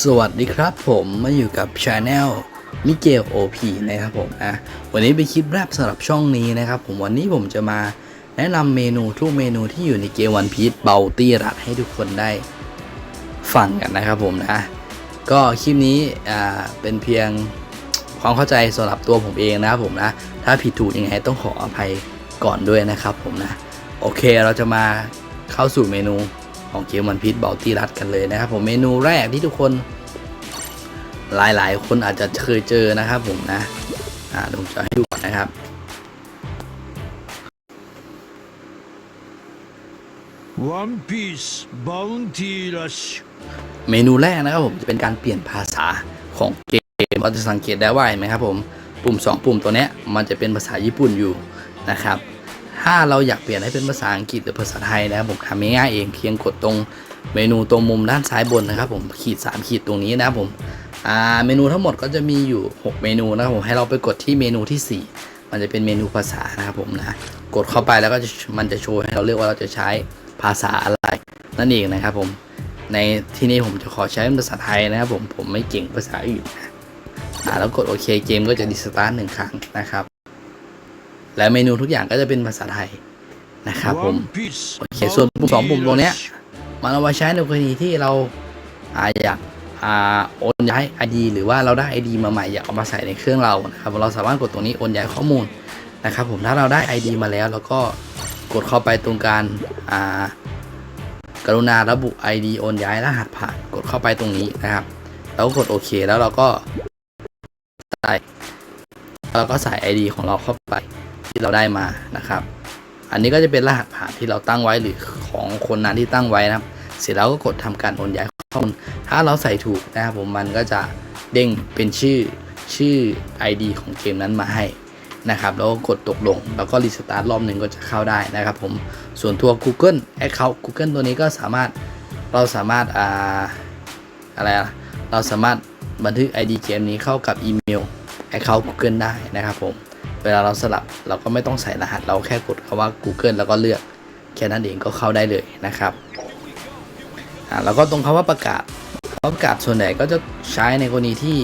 สวัสดีครับผมมาอยู่กับช anel มิเกลโอพีนะครับผมนะวันนี้เป็นคลิปแรกสำหรับช่องนี้นะครับผมวันนี้ผมจะมาแนะนำเมนูทุกเมนูที่อยู่ในเกมวันพี e เบลตี้รัดให้ทุกคนได้ฟังกันนะครับผมนะ ก็คลิปนี้อ่าเป็นเพียงความเข้าใจสำหรับตัวผมเองนะครับผมนะ ถ้าผิดถูกยังไงต้องขออภัยก่อนด้วยนะครับผมนะ โอเคเราจะมาเข้าสู่เมนู ของเกมวันพีชบอลที่รัดกันเลยนะครับผมเมนูแรกที่ทุกคนหลายๆ คนอาจจะเคยเจอนะครับผมนะ อ่าผมจะให้ดูก่อนนะครับ One Piece Bounty Rush เมนูแรกนะครับผมจะเป็นการเปลี่ยนภาษาของเกมเราจะสังเกตได้ว่าไหมครับผม ปุ่ม 2 ปุ่มตัวนี้มันจะเป็นภาษาญี่ปุ่นอยู่นะครับ ถ้าเราอยากเปลี่ยนให้เป็นภาษาอังกฤษหรือภาษาไทยนะครับผมทำง่ายๆเองเพียงกดตรงเมนูตรงมุมด้านซ้ายบนนะครับ ผมขีด 3 ขีดตรงนี้นะครับผมอ่าเมนูทั้งหมดก็จะมีอยู่ 6 เมนูนะครับผมให้เราไปกดที่เมนูที่ 4 มันจะเป็นเมนูภาษานะครับผมนะกดเข้าไปแล้วก็มันจะโชว์ให้เราเลือกว่าเราจะใช้ภาษาอะไรนั่นเองนะครับผมในที่นี้ผมจะขอใช้ภาษาไทยนะครับผมผมไม่เก่งภาษาอื่นนะแล้วกดโอเคเกมก็จะดิสตาร์ทหนึ่งครั้งนะครับ และเมนูทุกอย่างก็จะเป็นภาษาไทยนะครับผมโอเคส่วนปุ่มสองปุ่มตรงเนี้ยมันเอาไว้ใช้ในกรณีที่เราอยากโอนย้าย ID หรือว่าเราได้ ID มาใหม่อยากเอามาใส่ในเครื่องเรานะครับเราสามารถกดตรงนี้โอนย้ายข้อมูลนะครับผมถ้าเราได้ ID มาแล้วเราก็กดเข้าไปตรงการกรุณาระบุ ID โอนย้ายรหัสผ่านกดเข้าไปตรงนี้นะครับ แล้วกดโอเคแล้วเราก็ใส่เราก็ใส่ ID ของเราเข้าไป ที่เราได้มานะครับ อันนี้ก็จะเป็นรหัสผ่านที่เราตั้งไว้หรือของคนนั้นที่ตั้งไว้นะครับ เสร็จแล้วก็กดทำการโอนย้ายข้อมูลถ้าเราใส่ถูกนะครับผมมันก็จะเด้งเป็นชื่อชื่อ ID ของเกมนั้นมาให้นะครับแล้วก็กดตกลง แล้วก็รีสตาร์ทรอบหนึ่งก็จะเข้าได้นะครับผมส่วนตัว Google Account Google ตัวนี้ก็สามารถเราสามารถอ่าอะไรอะเราสามารถบันทึก ID เกมนี้เข้ากับอีเมล Account Google ได้นะครับผม เวลาเราสลับเราก็ไม่ต้องใส่รหัสเราแค่กดคำว่า Google แล้วก็เลือกแค่นั้นเองก็เข้าได้เลยนะครับอ่าแล้วก็ตรงคำว่าประกาศประกาศส่วนใหญ่ก็จะใช้ในกรณีที่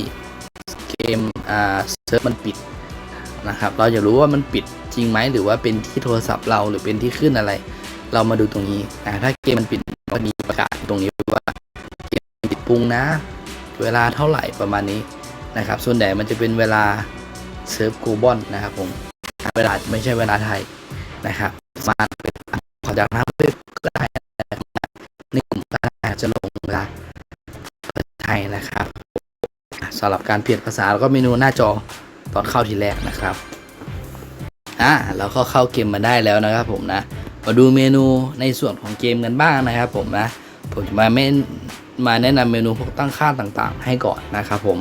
เกมอ่าเซิร์ฟมันปิดนะครับ เราจะรู้ว่ามันปิดจริงไหมหรือว่าเป็นที่โทรศัพท์เราหรือเป็นที่ขึ้นอะไร เรามาดูตรงนี้อ่าถ้าเกมมันปิดก็มีประกาศตรงนี้ว่าเกมปิดปรุงนะ เวลาเท่าไหร่ประมาณนี้นะครับ ส่วนใหญ่มันจะเป็นเวลา เซิร์ฟกูบอนนะครับผมเวลาไม่ใช่เวลาไทยนะครับสามารถเป็นขอจากนั้นเพื่อก็ได้นี่ผมก็อาจจะลงเวลาไทยนะครับสำหรับการเปลี่ยนภาษาแล้วก็เมนูหน้าจอตอนเข้าทีแรกนะครับอ่าเราก็เข้าเกมมาได้แล้วนะครับผมนะมาดูเมนูในส่วนของเกมกันบ้างนะครับผมนะผมจะมาเมนมาแนะนำเมนูพวกตั้งค่าต่างๆ ให้ก่อนนะครับผม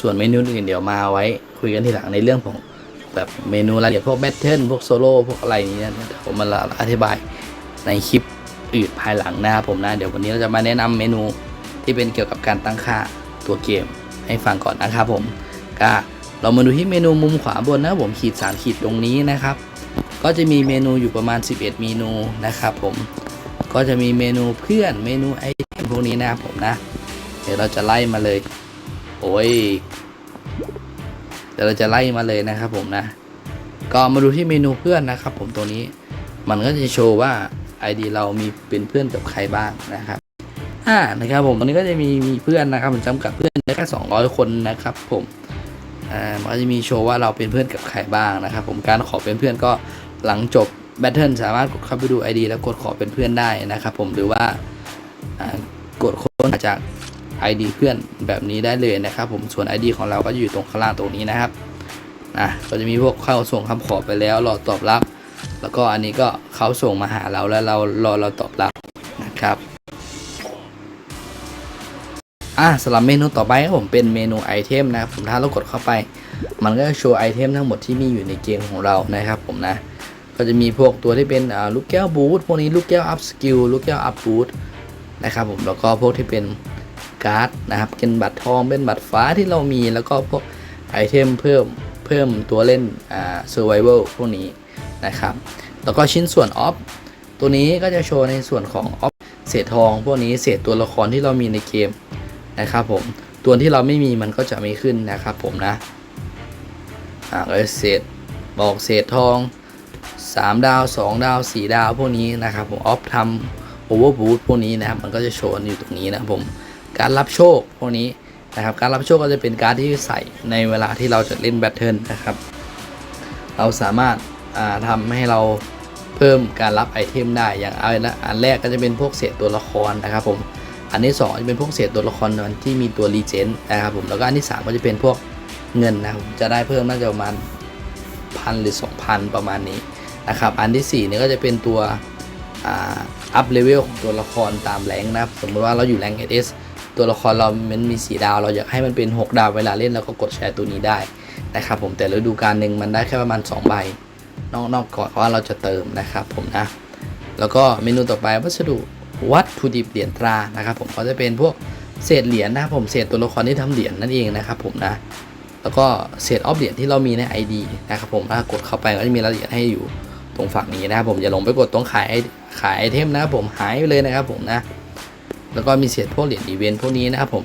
ส่วนเมนูอื่นเดี๋ยวมาไว้ คุยกันทีหลังในเรื่องของแบบเมนูรายละเอียดพวกแบทเทิลพวกโซโล่พวกอะไรนี้นะผมมาอธิบายในคลิปอื่นภายหลังนะครับผมนะเดี๋ยววันนี้เราจะมาแนะนำเมนูที่เป็นเกี่ยวกับการตั้งค่าตัวเกมให้ฟังก่อนนะครับผมก็เรามาดูที่เมนูมุมขวาบนนะผมขีดสามขีดตรงนี้นะครับ ก็จะมีเมนูอยู่ประมาณ 11 เมนูนะครับผมก็จะมีเมนูเพื่อนเมนูไอเทมพวกนี้นะครับผมนะ เดี๋ยวเราจะไล่มาเลย โอ้ย ดี๋ยวเราจะไล่มาเลยนะครับผมนะ ก็มาดูที่เมนูเพื่อนนะครับ ผมตัวนี้มันก็จะโชว์ว่า ID เรามีเป็นเพื่อนกับใครบ้างนะครับอ่านะครับผมตรงนี้ก็จะมีมีเพื่อนนะครับผมจำกัดเพื่อนได้แค่200 คนนะครับ ผมอ่ามันจะมีโชว์ว่าเราเป็นเพื่อนกับใครบ้างนะครับ ผมการขอเป็นเพื่อนก็หลังจบแบทเทิลสามารถกดเข้าไปดู ID แล้วกดขอเป็นเพื่อนได้นะครับ ผมหรือว่าอ่ากดค้นจาก ID เพื่อนแบบนี้ได้เลยนะครับ ผมส่วน ID ของเราก็อยู่ตรงข้างล่างตรงนี้นะครับอะก็จะมีพวกเข้าส่งคำขอไปแล้วรอตอบรับ แล้วก็อันนี้ก็เขาส่งมาหาเราแล้วเรารอเราตอบรับนะครับอะสำหรับเมนูต่อไปครับผมเป็นเมนูไอเทมนะครับผมถ้าเรากดเข้าไป มันก็จะโชว์ไอเทมทั้งหมดที่มีอยู่ในเกมของเรานะครับผมนะก็จะมีพวกตัวที่เป็นลูกแก้วบูทพวกนี้ลูกแก้วอัพสกิลลูกแก้วอัพบูทนะครับผมแล้วก็พวกที่เป็น การ์ดนะครับเป็นบัตรทองเป็นบัตรฟ้าที่เรามีแล้วก็พวกไอเทมเพิ่มเพิ่มตัวเล่นอ่า survival พวกนี้นะครับแล้วก็ชิ้นส่วนออฟตัวนี้ก็จะโชว์ในส่วนของออฟเศษทอง พวกนี้เศษตัวละครที่เรามีในเกมนะครับผมตัวที่เราไม่มีมันก็จะไม่ขึ้นนะครับผมนะอ่าเศษบอกเศษทอง 3 ดาว 2 ดาว 4 ดาวพวกนี้นะครับผมออฟทำโอเวอร์บูทพวกนี้นะครับมันก็จะโชว์อยู่ตรงนี้นะครับผม การรับโชคพวกนี้นะครับ การรับโชคก็จะเป็นการที่ใส่ในเวลาที่เราจะเล่นแบทเทิลนะครับ เราสามารถอ่าทำให้เราเพิ่มการรับไอเทมได้อย่างเอาอันแรกก็จะเป็นพวกเศษตัวละครนะครับผมอันที่สองจะเป็นพวกเศษตัวละครที่มีตัวรีเจนนะครับผมแล้วก็อันที่สามก็จะเป็นพวกเงินนะครับผมจะได้เพิ่มน่าจะประมาณพันหรือ 2,000 ประมาณนี้นะครับอันที่สี่เนี่ยก็จะเป็นตัวอัพเลเวลของตัวละครตามแรงนะครับสมมติว่าเราอยู่แรงเอส ตัวละครเรามันมี 4 ดาว เราอยากให้มันเป็น 6 ดาวเวลาเล่นเราก็กดแชร์ตัวนี้ได้นะครับผมแต่ฤดูกาลหนึ่งมันได้แค่ประมาณ 2 ใบ นอกนอกก่อนว่าเราจะเติมนะครับผมนะ แล้วก็เมนูต่อไปวัสดุวัตถุดิบเหรียญตรานะครับผมก็จะเป็นพวกเศษเหรียญนะครับผมเศษตัวละครที่ทำเหรียญนั่นเองนะครับผมนะแล้วก็เศษออฟเหรียญที่เรามีใน ID นะครับผมถ้ากดเข้าไปก็จะมีรายละเอียดให้อยู่ตรงฝั่งนี้นะครับผมอย่าลงไปกดตรงขายขายไอเทมนะครับผมหายไปเลยนะครับผมนะ แล้วก็มีเศษพวกเหรียญอีเวนต์พวกนี้นะครับผม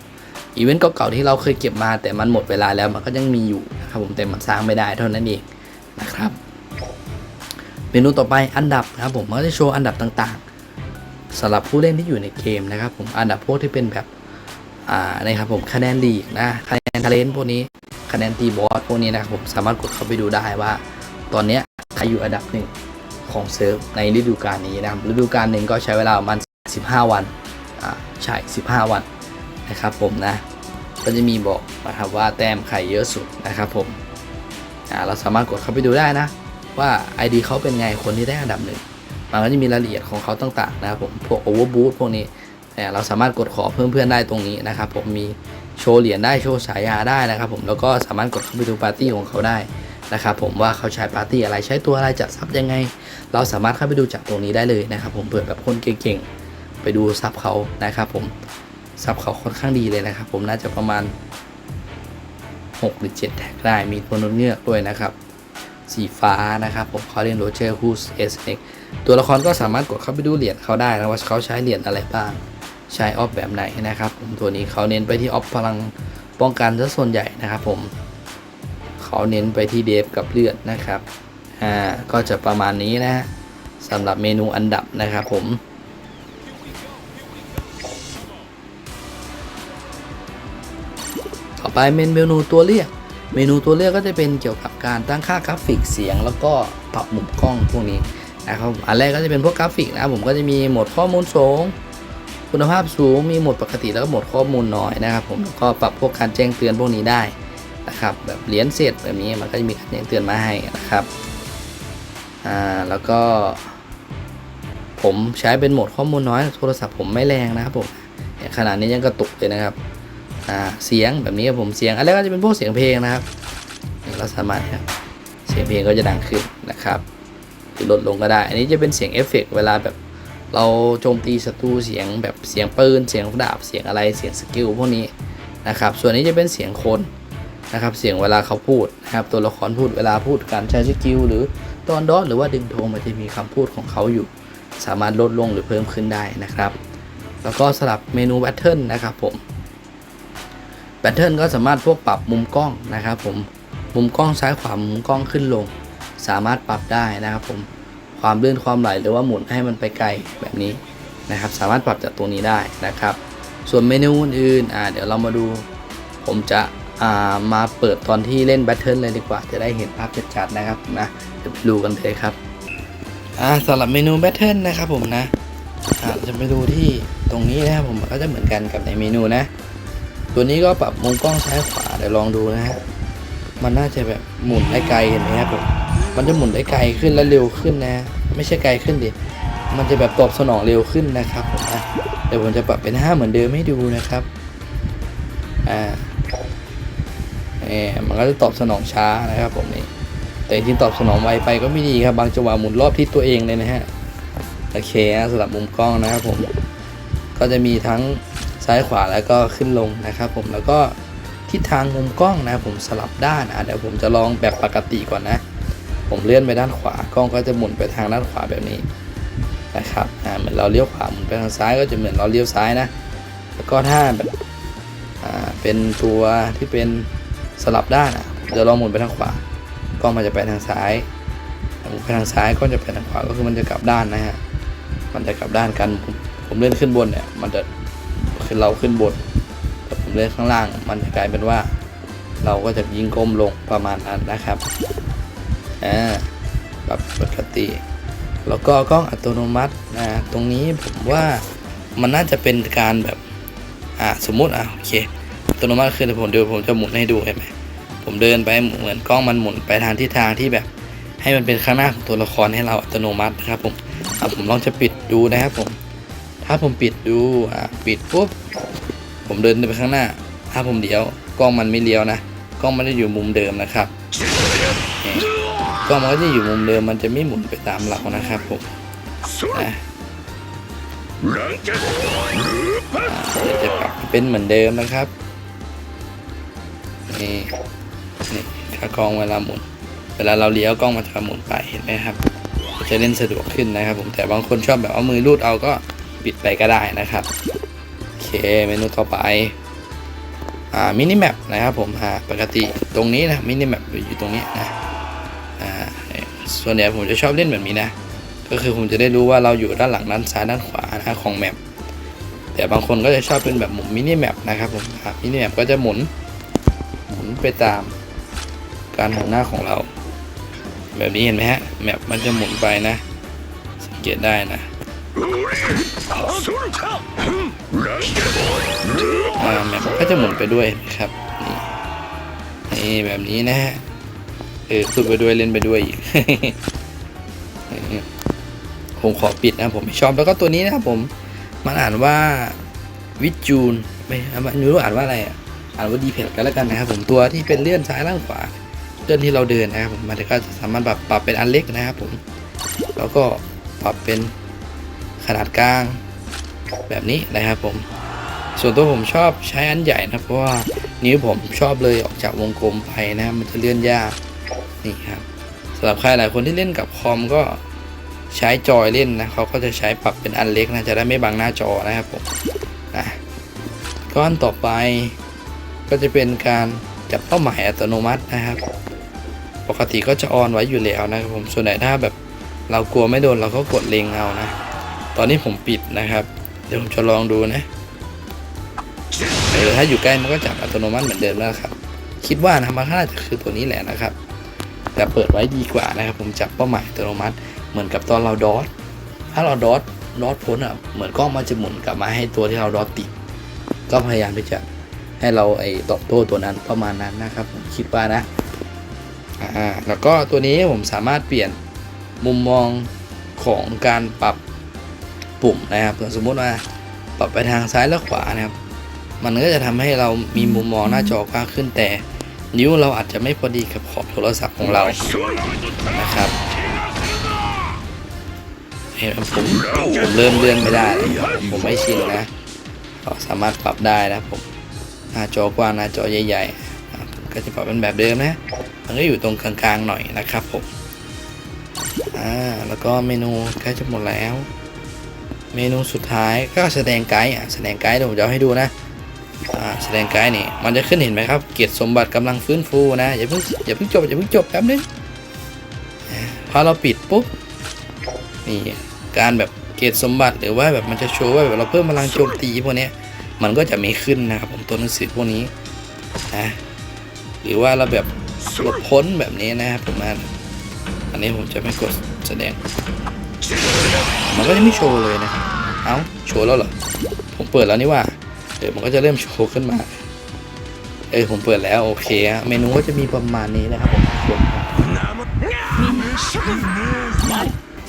อีเวนต์เก่าๆที่เราเคยเก็บมา แต่มันหมดเวลาแล้วมันก็ยังมีอยู่นะครับผมแต่มันสร้างไม่ได้เท่านั้นเองนะครับเมนูต่อไปอันดับนะครับผมมันก็จะโชว์อันดับต่างๆสำหรับผู้เล่นที่อยู่ในเกมนะครับผมอันดับพวกที่เป็นแบบอ่านะครับผมคะแนนลีนะคะแนนทาเลนพวกนี้คะแนนตีบอสพวกนี้นะครับผมสามารถกดเข้าไปดูได้ว่า ตอนนี้ใครอยู่อันดับหนึ่งของเซิร์ฟในฤดูกาลนี้นะครับฤดูกาลหนึ่งก็ใช้เวลาประมาณ15 วัน อ่าใช่ 15 วันนะครับผมนะก็จะมีบอกนะครับว่าแต้มใครเยอะสุดนะครับผมอ่าเราสามารถกดเข้าไปดูได้นะ ว่า ID เขาเป็นไงคนที่ได้อันดับหนึ่งมันก็จะมีรายละเอียดของเขาต่างๆนะครับผมพวก overboot พวกนี้เราสามารถกดขอเพิ่มเพื่อนได้ตรงนี้นะครับผมมีโชว์เหรียญได้โชว์ฉายาได้นะครับผมแล้วก็สามารถกดเข้าไปดูปาร์ตี้ของเขาได้นะครับผมว่าเขาใช้ปาร์ตี้อะไรใช้ตัวอะไรจัดซับยังไง เราสามารถเข้าไปดูจากตรงนี้ได้เลยนะครับผมเผื่อแบบคนเก่งๆ ไปดูซับเขานะครับผมซับเขาค่อนข้างดีเลยนะครับ ผมน่าจะประมาณ 6 หรือ 7 แท็กได้มีตัวนกเงือกด้วยนะครับ สีฟ้านะครับผมเขาเรียนโรเจอร์ฮูสเอสเอกตัวละครก็สามารถกดเข้าไปดูเหรียญเขาได้นะว่าเขาใช้เหรียญอะไรบ้าง ใช้ออฟแบบไหนนะครับผมตัวนี้เขาเน้นไปที่ออฟพลังป้องกันซะส่วนใหญ่นะครับผมเขาเน้นไปที่เดฟกับเลือดนะครับอ่าก็จะประมาณนี้นะฮะสำหรับเมนูอันดับนะครับผม ไปเป็นเมนูตัวเลือกเมนูตัวเลือกก็จะเป็นเกี่ยวกับการตั้งค่ากราฟิกเสียง แล้วก็ปรับมุมกล้องพวกนี้นะครับอันแรกก็จะเป็นพวกกราฟิกนะครับผมก็จะมีโหมดข้อมูลสูงคุณภาพสูงมีโหมดปกติแล้วก็โหมดข้อมูลน้อยนะครับ ผมแล้วก็ปรับพวกการแจ้งเตือนพวกนี้ได้นะครับแบบเหรียญเศษแบบนี้มันก็จะมีการแจ้งเตือนมาให้นะครับอ่าแล้วก็ ผมใช้เป็นโหมดข้อมูลน้อยโทรศัพท์ผมไม่แรงนะครับผมขนาดนี้ยังกระตุกเลยนะครับ อ่าเสียงแบบนี้ครับผมเสียงอันแรกก็จะเป็นพวกเสียงเพลงนะครับเราสามารถเสียงเพลงก็จะดังขึ้นนะครับหรือลดลงก็ได้ อันนี้จะเป็นเสียงเอฟเฟกต์เวลาแบบเราโจมตีศัตรูเสียงแบบเสียงปืนเสียงดาบเสียงอะไรเสียงสกิลพวกนี้นะครับ ส่วนนี้จะเป็นเสียงคนนะครับ เสียงเวลาเขาพูดนะครับตัวละครพูดเวลาพูดการใช้สกิลหรือตอนดอทหรือว่าดึงโทมันจะมีคำพูดของเขาอยู่ สามารถลดลงหรือเพิ่มขึ้นได้นะครับ แล้วก็สลับเมนูแบทเทิลนะครับผม แบตเทิลก็สามารถพวกปรับมุมกล้องนะครับผมมุมกล้องซ้ายขวามุมกล้องขึ้นลง สามารถปรับได้นะครับผมความลื่นความไหลหรือว่าหมุนให้มันไปไกลแบบนี้นะครับ สามารถปรับจากตัวนี้ได้นะครับ ส่วนเมนูอื่นๆอ่าเดี๋ยวเรามาดู ผมจะอ่ามาเปิดตอนที่เล่นแบทเทิลเลยดีกว่า จะได้เห็นภาพชัดๆนะครับนะเดี๋ยวไปดูกันเลยครับอ่าสำหรับเมนูแบทเทิลนะครับผมนะอ่าเราจะไปดูที่ตรงนี้นะครับผมก็จะเหมือนกันกับในเมนูนะ ตัวนี้ก็ปรับมุมกล้องซ้ายขวาเดี๋ยวลองดูนะฮะมันน่าจะแบบหมุนได้ไกลเห็นไหมครับผมมันจะหมุนได้ไกลขึ้นและเร็วขึ้นนะ ไม่ใช่ไกลขึ้นดิมันจะแบบตอบสนองเร็วขึ้นนะครับผมนะเดี๋ยวผมจะปรับเป็น 5 เหมือนเดิมให้ดูนะครับอ่าเออมันก็จะตอบสนองช้านะครับผมนี่แต่จริงตอบสนองไวไปก็ไม่ดีครับ บางจังหวะหมุนรอบที่ตัวเองเลยนะฮะโอเคนะสำหรับมุมกล้องนะครับผมก็จะมีทั้ง ซ้ายขวาแล้วก็ขึ้นลงนะครับ ผมแล้วก็ทิศทางมุมกล้องนะผมสลับด้านอะเดี๋ยวผมจะลองแบบปกติก่อนนะ ผมเลื่อนไปด้านขวากล้องก็จะหมุนไปทางด้านขวาแบบนี้นะครับอ่าเหมือนเราเลี้ยวขวาหมุนไปทางซ้ายก็จะเหมือนเราเลี้ยวซ้ายนะ แล้วก็ถ้าแบบเป็นตัวที่เป็นสลับด้านอะเดี๋ยวลองหมุนไปทางขวากล้องมันจะไปทางซ้ายหมุนไปทางซ้ายก็จะไปทางขวาก็คือมันจะกลับด้านนะฮะมันจะกลับด้านกันผมผมเล่นขึ้นบนเนี่ยมันจะ คือเราขึ้นบนแต่ผมเล่นข้างล่าง มันจะกลายเป็นว่า เราก็จะยิงก้มลงประมาณนั้นนะครับอ่าแบบปกติ แล้วก็กล้องอัตโนมัตินะตรงนี้ผมว่ามันน่าจะเป็นการแบบอ่าสมมุติอะโอเคอัตโนมัติคือผมเดี๋ยวผมจะหมุนให้ดูเห็นไหมผมเดินไปเหมือนกล้องมันหมุนไปทางทิศทางที่แบบ ให้มันเป็นข้างหน้าของตัวละครให้เราอัตโนมัตินะครับผมอะผมลองจะปิดดูนะครับผม ถ้าผมปิดดูอะปิดปุ๊บผมเดินไปข้างหน้า ถ้าผมเลี้ยวกล้องมันไม่เลี้ยวนะกล้องมันจะอยู่มุมเดิมนะครับกล้องมันก็จะอยู่มุมเดิมมันจะไม่หมุนไปตามเรานะครับผมนะเดี๋ยวจะปรับเป็นเหมือนเดิมนะครับนี่นี่ขากล้องเวลาหมุน เวลาเราเลี้ยวกล้องมันจะหมุนไปเห็นไหมครับ จะเล่นสะดวกขึ้นนะครับ ผมแต่บางคนชอบแบบเอามือรูดเอาก็ ปิดไปก็ได้นะครับโอเคเมนูต่อไปอ่ามินิแมปนะครับผมอ่าปกติตรงนี้นะมินิแมปอยู่ตรงนี้นะอ่าส่วนใหญ่ผมจะชอบเล่นแบบนี้นะ ก็คือผมจะได้รู้ว่าเราอยู่ด้านหลังด้านซ้ายด้านขวานะของแมปแต่บางคนก็จะชอบเป็นแบบหมุนมินิแมปนะครับผมมินิแมปก็จะหมุนหมุนไปตามการหันหน้าของเรา แบบนี้เห็นไหมฮะแมปมันจะหมุนไปนะ สังเกตได้นะ อ่าแมปก็จะหมุนไปด้วยครับนี่แบบนี้นะฮะเออพูดไปด้วยเล่นไปด้วยอีกนี่ผมขอปิดนะผมชอบแล้วก็ตัวนี้นะครับผมมันอ่านว่าวิจูนไม่ไม่รู้อ่านว่าอะไรอะอ่านว่าดีเพลกันแล้วกันนะครับผมตัวที่เป็นเลื่อนซ้ายล่างขวาเลื่อนที่เราเดินนะครับผมมันก็จะสามารถปรับปรับเป็นอันเล็กนะครับผม แล้วก็ปรับเป็น ขนาดกลาง แบบนี้นะครับผม ส่วนตัวผมชอบใช้อันใหญ่นะเพราะว่านิ้วผมชอบเลยออกจากวงกลมไปนะมันจะเลื่อนยากนี่ครับสำหรับใครหลายคนที่เล่นกับคอมก็ใช้จอยเล่นนะเขาก็จะใช้ปรับเป็นอันเล็กนะจะได้ไม่บังหน้าจอนะครับผมนะก้อนต่อไปก็จะเป็นการจับเป้าหมายอัตโนมัตินะครับ ปกติก็จะออนไว้อยู่แล้วนะครับผมส่วนไหนถ้าแบบเรากลัวไม่โดนเราก็กดเล็งเอานะ ตอนนี้ผมปิดนะครับ เดี๋ยวผมจะลองดูนะเออถ้าอยู่ใกล้มันก็จับอัตโนมัติเหมือนเดิมแล้วครับ คิดว่านะมันน่าจะคือตัวนี้แหละนะครับ แต่เปิดไว้ดีกว่านะครับ ผมจับเป้าหมายอัตโนมัติ เหมือนกับตอนเราดอทถ้าเราดอทดอทพ้นอะเหมือนกล้องมันจะหมุนกลับมาให้ตัวที่เราดอทติดก็พยายามที่จะให้เราไอ้ตอบโต้ตัวนั้นประมาณนั้นนะครับผมคิดว่านะอ่าแล้วก็ตัวนี้ผมสามารถเปลี่ยนมุมมองของการปรับ ปุ่มนะครับสมมุติว่าปรับไปทางซ้ายและขวานะครับ มันก็จะทำให้เรามีมุมมองหน้าจอกว้างขึ้นแต่ นิ้วเราอาจจะไม่พอดีกับขอบโทรศัพท์ของเรานะครับเห็นไหมผมผมเริ่มเลื่อนไม่ได้ ผมไม่ชินนะก็สามารถปรับได้นะผมหน้าจอกว้างหน้าจอใหญ่ๆอ่ก็จะปรับเป็นแบบเดิมนะ มันก็อยู่ตรงกลางๆหน่อยนะครับผมอ่าแล้วก็เมนูใกล้จะหมดแล้ว เมนูสุดท้ายก็แสดงไกด์อะแสดงไกด์เดี๋ยวผมจะเอาให้ดูนะอ่าแสดงไกด์นี่มันจะขึ้นเห็นไหมครับ เกียรติสมบัติกำลังฟื้นฟูนะอย่าเพิ่งอย่าเพิ่งจบอย่าเพิ่งจบแป๊บนึงอ่าพอเราปิดปุ๊บนี่การแบบเกียรติสมบัติหรือว่าแบบมันจะโชว์ว่าแบบเราเพิ่มพลังโจมตีพวกนี้มันก็จะมีขึ้นนะครับผมตัวหนังสือพวกนี้นะหรือว่าเราแบบหลบพ้นแบบนี้นะครับผมนะอันนี้ผมจะไม่กดแสดง มันก็จะไม่โชว์เลยนะครับ เอ้า โชว์แล้วเหรอ ผมเปิดแล้วนี่ว่า เดี๋ยวมันก็จะเริ่มโชว์ขึ้นมา เออผมเปิดแล้วโอเคอะเมนูก็จะมีประมาณนี้นะครับผมทุกคนครับ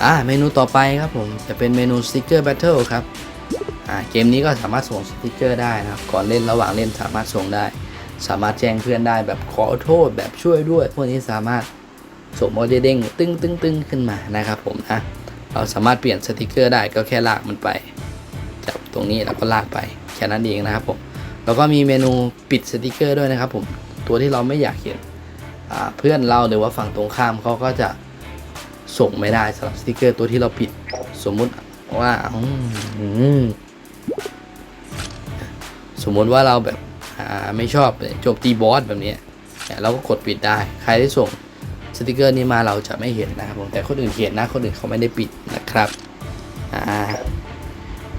อ่าเมนูต่อไปครับผม จะเป็นเมนูสติกเกอร์แบทเทิลครับ อ่าเกมนี้ก็สามารถส่งสติกเกอร์ได้นะครับ ก่อนเล่นระหว่างเล่นสามารถส่งได้ สามารถแจ้งเพื่อนได้แบบขอโทษแบบช่วยด้วย พวกนี้สามารถส่งโมเดเด้งตึ้งตึ้งตึ้งขึ้นมานะครับผมนะ เราสามารถเปลี่ยนสติกเกอร์ได้ก็แค่ลากมันไปจับตรงนี้แล้วก็ลากไปแค่นั้นเองนะครับผมแล้วก็มีเมนูปิดสติกเกอร์ด้วยนะครับผมตัวที่เราไม่อยากเห็นเพื่อนเราหรือว่าฝั่งตรงข้ามเขาก็จะส่งไม่ได้สำหรับสติกเกอร์ตัวที่เราปิดสมมุติว่าสมมุติว่าเราแบบไม่ชอบโจมตีบอสแบบนี้เนี่ยเราก็กดปิดได้ ใครได้ส่ง สติกเกอร์นี้มาเราจะไม่เห็นนะครับผมแต่คนอื่นเห็นนะคนอื่นเขาไม่ได้ปิดนะครับอ่า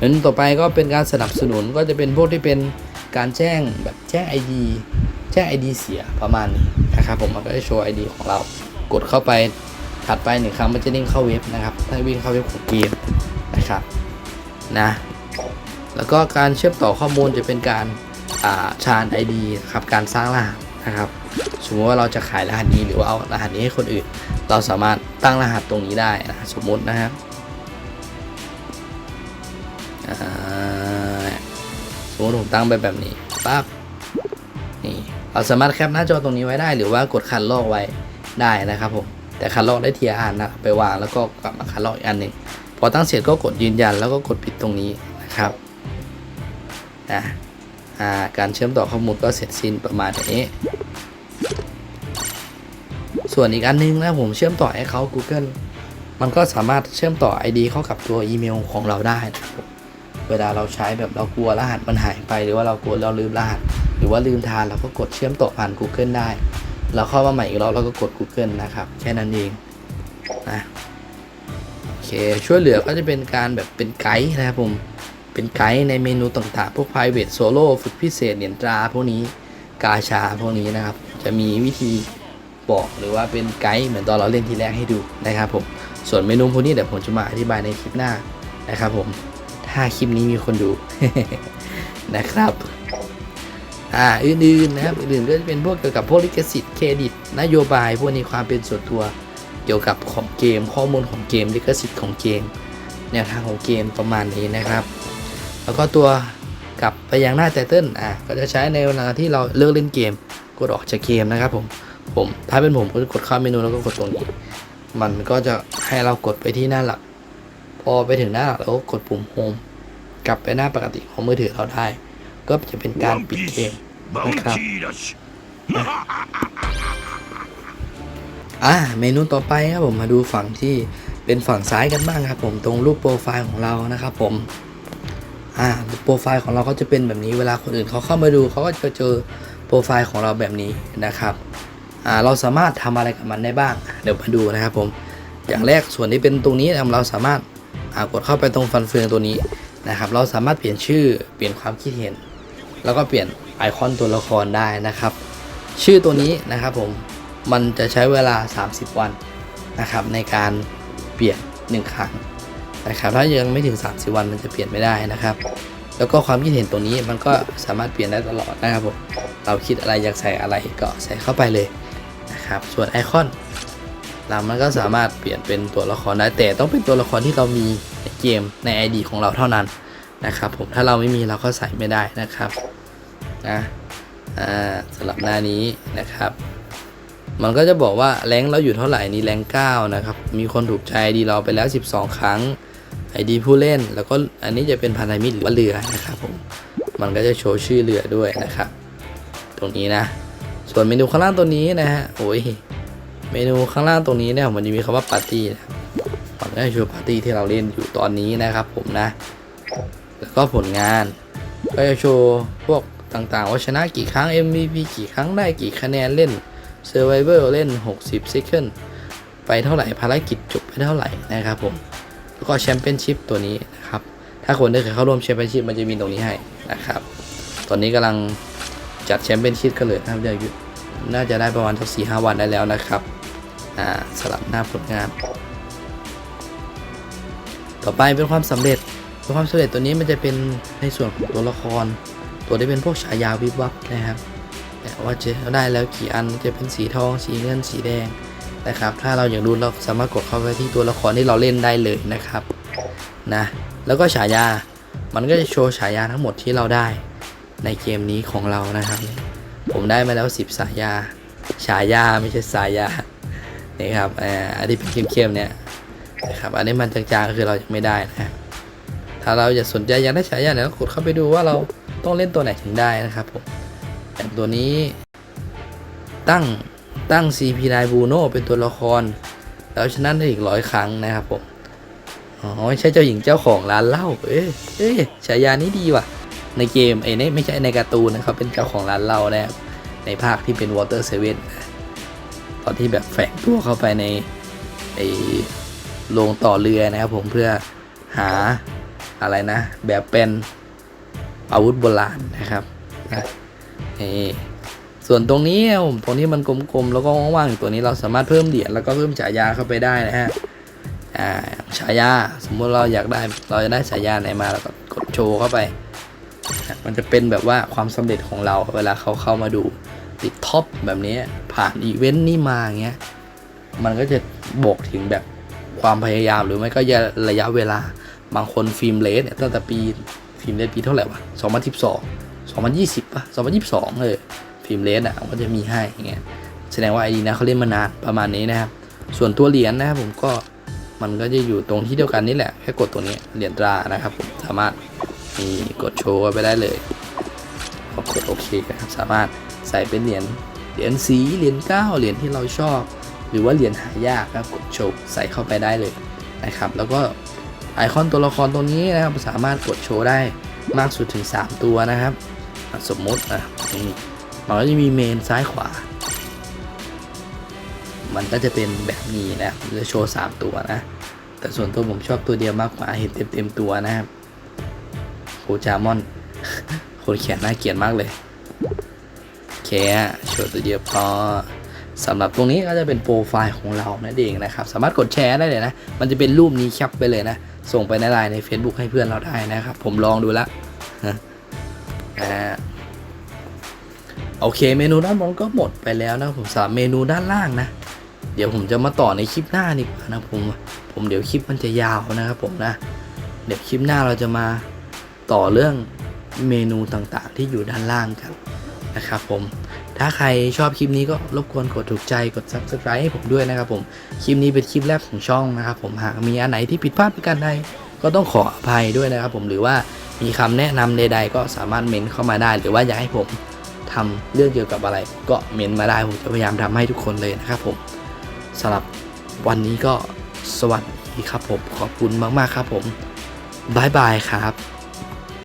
นั้นต่อไปก็เป็นการสนับสนุนก็จะเป็นพวกที่เป็นการแจ้งแบบแจ้ง ID แจ้ง ID เสียประมาณนี้นะครับผมมันก็จะโชว์ ID ของเรากดเข้าไปถัดไปหนึ่งครั้งมันจะเด้งเข้าเว็บนะครับถ้าวิ่งเข้าเว็บของเกมนะครับนะแล้วก็การเชื่อมต่อข้อมูลจะเป็นการอ่าชาน ID นะครับการสร้างรหัสนะครับ สมมติว่าเราจะขายรหัสนี้หรือว่าเอารหัสนี้ให้คนอื่น เราสามารถตั้งรหัสตรงนี้ได้นะสมมตินะครับสมมติผมตั้งไปแบบนี้ปั๊บนี่เราสามารถแคปหน้าจอตรงนี้ไว้ได้หรือว่ากดคันลอกไว้ได้นะครับผมแต่คันลอกได้ทีละอันนะไปวางแล้วก็กลับมาคันลอกอีกอันหนึ่งพอตั้งเสร็จก็กดยืนยันแล้วก็กดปิดตรงนี้นะครับนะอ่าการเชื่อมต่อข้อมูลก็เสร็จสิ้นประมาณนี้ ส่วนอีกอันนึงนะผมเชื่อมต่อให้เขา Google มันก็สามารถเชื่อมต่อ ID เข้ากับตัวอีเมลของเราได้นะครับผมเวลาเราใช้แบบเรากลัวรหัสมันหายไป หรือว่าเรากลัวเราลืมรหัส หรือว่าลืมทานเราก็กดเชื่อมต่อผ่าน Google ได้ เราเข้ามาใหม่อีกรอบเราก็กด Google นะครับ แค่นั้นเองนะโอเคช่วยเหลือก็จะเป็นการแบบเป็นไกด์นะครับผมเป็นไกด์ในเมนูต่างๆ พวก private solo ฝึกพิเศษเหรียญตราพวกนี้กาชาพวกนี้นะครับ จะมีวิธี บอกหรือว่าเป็นไกด์เหมือนตอนเราเล่นทีแรกให้ดูนะครับผมส่วนเมนูพวกนี้เดี๋ยวผมจะมาอธิบายในคลิปหน้านะครับผมถ้าคลิปนี้มีคนดูนะครับอ่าอื่นๆนะครับอื่นๆก็จะเป็นพวกเกี่ยวกับพวกลิขสิทธิ์เครดิต นโยบายพวกนี้ความเป็นส่วนตัวเกี่ยวกับของเกม ข้อมูลของเกมลิขสิทธิ์ของเกมแนวทางของเกมประมาณนี้นะครับ แล้วก็ตัวกลับไปยังหน้าไตเติ้ลอะก็จะใช้ในเวลาที่เราเลิกเล่นเกม กดออกจากเกมนะครับผม ผม ถ้าเป็นผมก็จะกดเข้าเมนูแล้วก็กดตรงนี้ มันก็จะให้เรากดไปที่หน้าหลัก พอไปถึงหน้าหลักแล้วกดปุ่มโฮมกลับไปหน้าปกติของมือถือเราได้ ก็จะเป็นการปิดเกมนะครับอ่าเมนูต่อไปครับผมมาดูฝั่งที่เป็นฝั่งซ้ายกันบ้างครับผมตรงรูปโปรไฟล์ของเรานะครับผมอ่าโปรไฟล์ของเราก็จะเป็นแบบนี้เวลาคนอื่นเขาเข้ามาดูเขาก็จะเจอโปรไฟล์ของเราแบบนี้นะครับ เราสามารถทำอะไรกับมันได้บ้าง เดี๋ยวมาดูนะครับผม อย่างแรกส่วนที่เป็นตรงนี้นะครับเราสามารถกดเข้าไปตรงฟันเฟืองตัวนี้นะครับ เราสามารถเปลี่ยนชื่อเปลี่ยนความคิดเห็น แล้วก็เปลี่ยนไอคอนตัวละครได้นะครับ ชื่อตัวนี้นะครับผมมันจะใช้เวลา 30 วันนะครับ ในการเปลี่ยน 1 ครั้งนะครับถ้ายังไม่ถึง 30 วันมันจะเปลี่ยนไม่ได้นะครับ แล้วก็ความคิดเห็นตรงนี้มันก็สามารถเปลี่ยนได้ตลอดนะครับผมเราคิดอะไรอยากใส่อะไรก็ใส่เข้าไปเลย นะครับ ส่วนไอคอนเรามันก็สามารถเปลี่ยนเป็นตัวละครได้แต่ต้องเป็นตัวละครที่เรามีในเกมใน ID ของเราเท่านั้นนะครับผมถ้าเราไม่มีเราก็ใส่ไม่ได้นะครับนะสำหรับหน้านี้นะครับ มันก็จะบอกว่าแรงเราอยู่เท่าไหร่นี่แรง9นะครับมีคนถูกใจดีเราไปแล้ว 12 ครั้งไอดีผู้เล่น แล้วก็อันนี้จะเป็นพันธมิตรหรือว่าเรือนะครับผมมันก็จะโชว์ชื่อเรือด้วยนะครับ ตรงนี้นะ ส่วนเมนูข้างล่างตัวนี้นะฮะโอ้ยเมนูข้างล่างตรงนี้เนี่ยมันจะมีคำว่าปาร์ตี้นะครับมันก็จะโชว์ปาร์ตี้ที่เราเล่นอยู่ตอนนี้นะครับ ผมนะ แล้วก็ผลงานก็จะโชว์พวกต่างๆว่าชนะกี่ครั้ง MVP กี่ครั้งได้กี่คะแนนเล่น Survivor เล่น 60 Second ไปเท่าไหร่ภารกิจจบไปเท่าไหร่นะครับผมแล้วก็แชมเปี้ยนชิพตัวนี้นะครับ ถ้าคนได้เคยเข้าร่วมแชมเปี้ยนชิพมันจะมีตรงนี้ให้นะครับ ตอนนี้กำลัง จัดแชมเปี้ยนชิพกันเลยนะครับเดี๋ยวอยู่น่าจะได้ประมาณสักสี่ห้าวันได้แล้วนะครับ อ่าสลับหน้าผลงาน ต่อไปเป็นความสำเร็จเป็นความสำเร็จตัวนี้มันจะเป็นในส่วนของตัวละคร ตัวที่เป็นพวกฉายาวิบวับนะครับแต่ว่าจะได้แล้วกี่อันจะเป็นสีทอง สีเงินสีแดงนะครับ ถ้าเราอยากดูเราสามารถกดเข้าไปที่ตัวละครที่เราเล่นได้เลยนะครับนะแล้วก็ฉายามันก็จะโชว์ฉายาทั้งหมดที่เราได้ ในเกมนี้ของเรานะครับ ผมได้มาแล้ว 10 สายา ฉายาไม่ใช่สายานี่ครับอ่าอันที่เป็นเข้มๆเนี่ยนะครับอันนี้มันจางๆก็คือเรายังไม่ได้นะถ้าเราอยากสนใจอยากได้ฉายาเนี่ยก็กดเข้าไปดูว่าเราต้องเล่นตัวไหนถึงได้นะครับผมอย่างตัวนี้ตั้งตั้ง CP9 Bruno เป็นตัวละคร แล้วชนะได้อีกร้อยครั้งนะครับผม อ๋อไม่ใช่เจ้าหญิงเจ้าของร้านเหล้าเอ้ยเอ้ยฉายานี้ดีว่ะ ในเกมไอ้นี่ไม่ใช่ในการ์ตูนนะครับเป็นเจ้าของร้านเหล้านะครับในภาคที่เป็น Water Seven ตอนที่แบบแฝงตัวเข้าไปในไอ้โรงต่อเรือนะครับผมเพื่อหาอะไรนะ แบบเป็นอาวุธโบราณนะครับนี่ส่วนตรงนี้ผมตรงนี้มันกลมๆแล้วก็ว่างๆอยู่ตัวนี้เราสามารถเพิ่มเหรียญแล้วก็เพิ่มฉายาเข้าไปได้นะฮะอ่าฉายาสมมติเราอยากได้เราจะได้ฉายาไหนมาเราก็กดโชว์เข้าไป มันจะเป็นแบบว่าความสำเร็จของเราเวลาเขาเข้ามาดูติดท็อปแบบนี้ผ่านอีเวนต์นี้มาเงี้ยมันก็จะบอกถึงแบบความพยายามหรือไม่ก็ระยะเวลาบางคนฟิล์มเลสเนี่ยตั้งแต่ปีฟิล์มเลสปีเท่าไหร่วะ2012 2020ป่ะ2022เลยฟิล์มเลสอะมันก็จะมีให้อย่างเงี้ยแสดงว่าไอดีนะเขาเล่นมานานประมาณนี้นะครับ ส่วนตัวเหรียญนะครับผมก็มันก็จะอยู่ตรงที่เดียวกันนี่แหละแค่กดตัวนี้เหรียญตรานะครับผมสามารถ มีกดโชว์ไปได้เลยพอกดโอเคนะครับสามารถใส่เป็นเหรียญเหรียญสีเหรียญเก้าเหรียญที่เราชอบ หรือว่าเหรียญหายากครับกดโชว์ใส่เข้าไปได้เลยนะครับ แล้วก็ไอคอนตัวละครตัวนี้นะครับสามารถกดโชว์ได้มากสุดถึง 3 ตัวนะครับ สมมตินะนี่มันก็จะมีเมนซ้ายขวา มันก็จะเป็นแบบนี้นะจะโชว์ 3 ตัวนะ แต่ส่วนตัวผมชอบตัวเดียวมากกว่าเห็นเต็มเต็มๆตัวนะครับ โคจามอนคนเขียนน่าเกลียดมากเลยโอเคโชว์ตัวเดียวพอสำหรับตรงนี้ก็จะเป็นโปรไฟล์ของเรานั่นเองนะครับ สามารถกดแชร์ได้เลยนะ มันจะเป็นรูปนี้แคปไปเลยนะ ส่งไปในไลน์ใน Facebook ให้เพื่อนเราได้นะครับ ผมลองดูแล้วนะอ่าโอเค เมนูด้านบนก็หมดไปแล้วนะผมสำหรับเมนูด้านล่างนะ เดี๋ยวผมจะมาต่อในคลิปหน้าดีกว่านะผมผมเดี๋ยวคลิปมันจะยาวนะครับผมนะ เดี๋ยวคลิปหน้าเราจะมา ต่อเรื่องเมนูต่างๆ ที่อยู่ด้านล่างกันนะครับผม ถ้าใครชอบคลิปนี้ก็รบกวนกดถูกใจกด subscribe ให้ผมด้วยนะครับผม คลิปนี้เป็นคลิปแรกของช่องนะครับผมหากมีอันไหนที่ผิดพลาดประการใดก็ต้องขออภัยด้วยนะครับผมหรือว่ามีคำแนะนำใด ๆ ก็สามารถเมนเข้ามาได้ หรือว่าอยากให้ผมทำเรื่องเกี่ยวกับอะไร ก็เมนมาได้ผมจะพยายามทำให้ทุกคนเลยนะครับผมสำหรับวันนี้ก็สวัสดีครับผมขอบคุณมากๆครับผมบายบายครับ